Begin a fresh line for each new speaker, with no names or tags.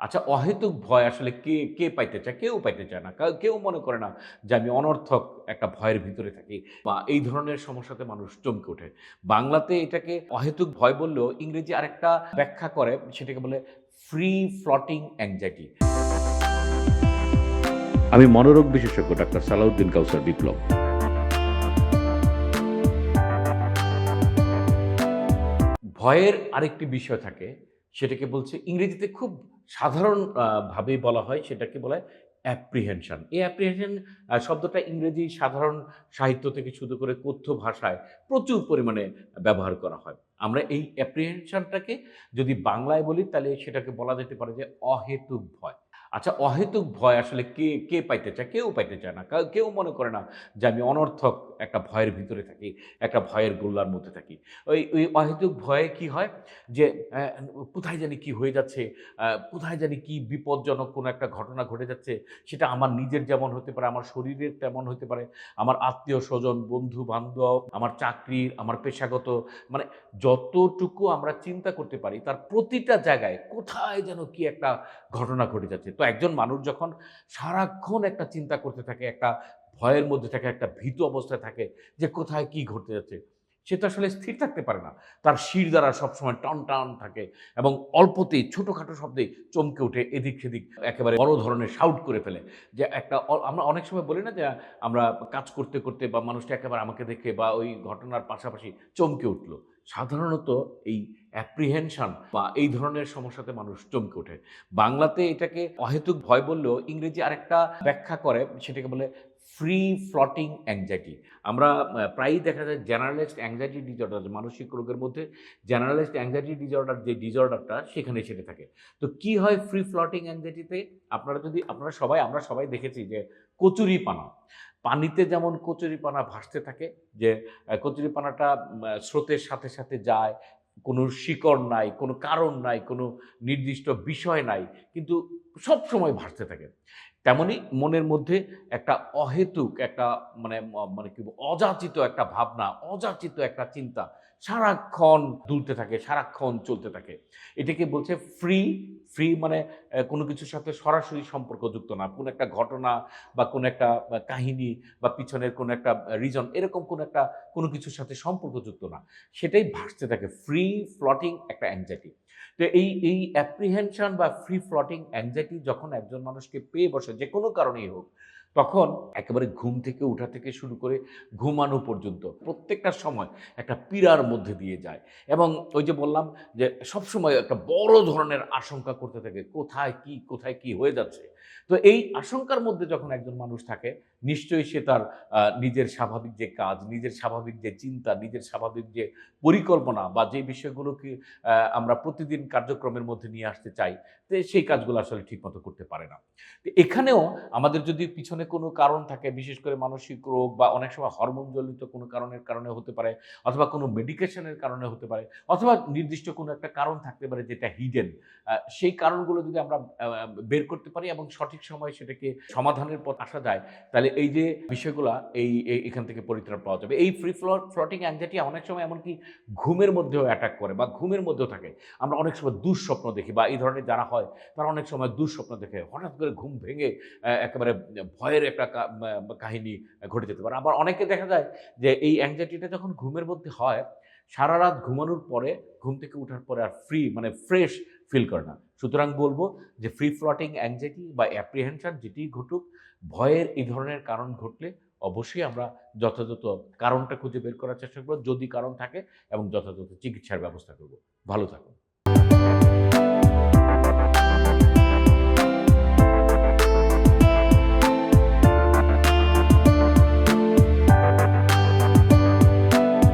আচ্ছা অহেতুক ভয় আসলে কে কে পাইতে চায়? কেউ পাইতে চায় না। কেউ মনে করে না যে আমি অনর্থক একটা ভয়ের ভিতরে থাকি বা এই ধরনের সমস্যাতে মানুষ চমকে ওঠে। বাংলাতে এটাকে অহেতুক ভয় বললেও ইংরেজি আরেকটা ব্যাখ্যা করে সেটাকে বলে ফ্রি ফ্লটিং অ্যাংজাইটি
আমি মনোরোগ বিশেষজ্ঞ ডাক্তার সালাউদ্দিন কাউসার বিপ্লব।
ভয়ের আরেকটি বিষয় থাকে সেটাকে বলছে ইংরেজিতে খুব সাধারণ আহ, বলা হয় সেটাকে বলা হয় অ্যাপ্রিহেনশন এই অ্যাপ্রিহেনশন শব্দটা ইংরেজি সাধারণ সাহিত্য থেকে শুরু করে কথ্য ভাষায় প্রচুর পরিমাণে ব্যবহার করা হয়। আমরা এই অ্যাপ্রিহেনশনটাকে যদি বাংলায় বলি তাহলে সেটাকে বলা যেতে পারে যে অহেতুক ভয়। আচ্ছা অহেতুক ভয় আসলে কে কে পাইতে চায়? কেউ পাইতে চায় না। কেউ মনে করে না যে আমি অনর্থক একটা ভয়ের ভিতরে থাকি, একটা ভয়ের গোল্লার মধ্যে থাকি। ওই ওই অহেতুক ভয়ে কি হয় যে কোথায় জানি কি হয়ে যাচ্ছে কোথায় জানি কি বিপজ্জনক কোনো একটা ঘটনা ঘটে যাচ্ছে, সেটা আমার নিজের যেমন হতে পারে, আমার শরীরের তেমন হতে পারে, আমার আত্মীয় স্বজন, বন্ধু বান্ধব, আমার চাকরির, আমার পেশাগত মানে যতটুকু আমরা চিন্তা করতে পারি, তার প্রতিটা জায়গায় কোথায় যেন কি একটা ঘটনা ঘটে যাচ্ছে। তো একজন মানুষ যখন সারাক্ষণ একটা চিন্তা করতে থাকে, একটা ভয়ের মধ্যে থাকে, একটা ভীত অবস্থায় থাকে যে কোথায় কি ঘটতে যাচ্ছে সে তো আসলে স্থির থাকতে পারে না। তার শির দ্বারা সবসময় টান টান থাকে এবং অল্পতেই, ছোটোখাটো শব্দে চমকে ওঠে এদিক সেদিক, একেবারে বড় ধরনের শাউট করে ফেলে। যে একটা আমরা অনেক সময় বলি না যে, আমরা কাজ করতে করতে বা মানুষটা একেবারে আমাকে দেখে বা ওই ঘটনার পাশাপাশি চমকে উঠল। সাধারণত এই অ্যাপ্রিহেনশন বা এই ধরনের সমস্যাতে মানুষ চমকে ওঠে। বাংলাতে এটাকে অহেতুক ভয় বললেও ইংরেজি আরেকটা ব্যাখ্যা করে, সেটাকে বলে ফ্রি ফ্লটিং অ্যাংজাইটি আমরা প্রায়ই দেখা যায় জেনারেলিস্ট অ্যাংজাইটি ডিজর্ডার মানসিক রোগের মধ্যে জেনারেলিস্ট অ্যাংজাইটি ডিজর্ডার যে ডিজর্ডারটা সেখানে সেটা থাকে। তো কি হয় ফ্রি ফ্লটিং অ্যাংজাইটিতে আপনারা যদি আপনারা সবাই আমরা সবাই দেখেছি যে কচুরি পানা। পানিতে যেমন কচুরি পানা ভাসতে থাকে যে আহ, কচুরি পানাটা স্রোতের সাথে সাথে যায় কোনো শিকড় নাই কোনো কারণ নাই কোনো নির্দিষ্ট বিষয় নাই কিন্তু সব সময় ভাসতে থাকে। তেমনি মনের মধ্যে একটা অহেতুক, একটা মানে মানে কি অযাচিত একটা ভাবনা, অযাচিত একটা চিন্তা সারাক্ষণ দুলতে থাকে, সারাক্ষণ চলতে থাকে। এটাকে বলছে ফ্রি ফ্রি মানে কোনো কিছুর সাথে সরাসরি সম্পর্কযুক্ত না। কোনো একটা ঘটনা বা কোনো একটা কাহিনী বা পিছনের কোনো একটা রিজন এরকম কোনো একটা, কোনো কিছুর সাথে সম্পর্কযুক্ত না। সেটাই ভাসতে থাকে। ফ্রি ফ্লটিং একটা অ্যাংজাইটি তো এই এই অ্যাপ্রিহেনশন বা ফ্রি ফ্লটিং অ্যাংজাইটি যখন একজন মানুষকে পেয়ে বসে, যে কোনো কারণেই হোক তখন একেবারে ঘুম থেকে ওঠা থেকে শুরু করে ঘুমানো পর্যন্ত প্রত্যেকটা সময় একটা পীড়ার মধ্যে দিয়ে যায়। এবং ওই যে বললাম যে সবসময় একটা বড় ধরনের আশঙ্কা করতে থাকে, কোথায় কি কোথায় কি হয়ে যাচ্ছে? তো এই আশঙ্কার মধ্যে যখন একজন মানুষ থাকে, নিশ্চয়ই সে তার নিজের স্বাভাবিক যে কাজ, নিজের স্বাভাবিক যে চিন্তা, নিজের স্বাভাবিক যে পরিকল্পনা বা যে বিষয়গুলোকে আমরা প্রতিদিন কার্যক্রমের মধ্যে নিয়ে আসতে চাই, তো সেই কাজগুলো আসলে ঠিকমতো করতে পারে না। তো এখানেও আমাদের যদি পিছনে কোনো কারণ থাকে, বিশেষ করে মানসিক রোগ বা অনেক সময় হরমোনজনিত কোনো কারণের কারণে হতে পারে, অথবা কোনো মেডিকেশনের কারণে হতে পারে, অথবা নির্দিষ্ট কোনো একটা কারণ থাকতে পারে যেটা হিডেন সেই কারণগুলো যদি আমরা বের করতে পারি এবং সঠিক সময়ে সেটাকে সমাধানের পথ আসা যায়, তাহলে এই যে বিষয়গুলা, এই এখান থেকে পরিত্রাণ পাওয়া যাবে। এই ফ্রি ফ্লটিং অ্যাংজাইটি অনেক সময় এমনকি ঘুমের মধ্যেও অ্যাটাক করে বা ঘুমের মধ্যেও থাকে। আমরা অনেক সময় দুঃস্বপ্ন দেখি বা এই ধরনের যারা হয়, তারা অনেক সময় দুঃস্বপ্ন দেখে, হঠাৎ করে ঘুম ভেঙে একেবারে ভয়ের একটা কাহিনী ঘটে যেতে পারে। আবার অনেকে দেখা যায় যে এই অ্যাংজাইটিটা যখন ঘুমের মধ্যে হয়, সারা রাত ঘুমানোর পরে, ঘুম থেকে ওঠার পরে আর ফ্রি মানে ফ্রেশ ফিল করে না। সুতরাং বলব যে ফ্রি ফ্লটিং অ্যাংজাইটি বা অ্যাপ্রিহেনশন যেটি ঘটুক, ভয়ের এই ধরনের কারণ ঘটলে অবশ্যই আমরা যথাযথ কারণটা খুঁজে বের করার চেষ্টা করব। যদি কারণ থাকে এবং যথাযথ চিকিৎসার ব্যবস্থা করব। ভালো থাকুন।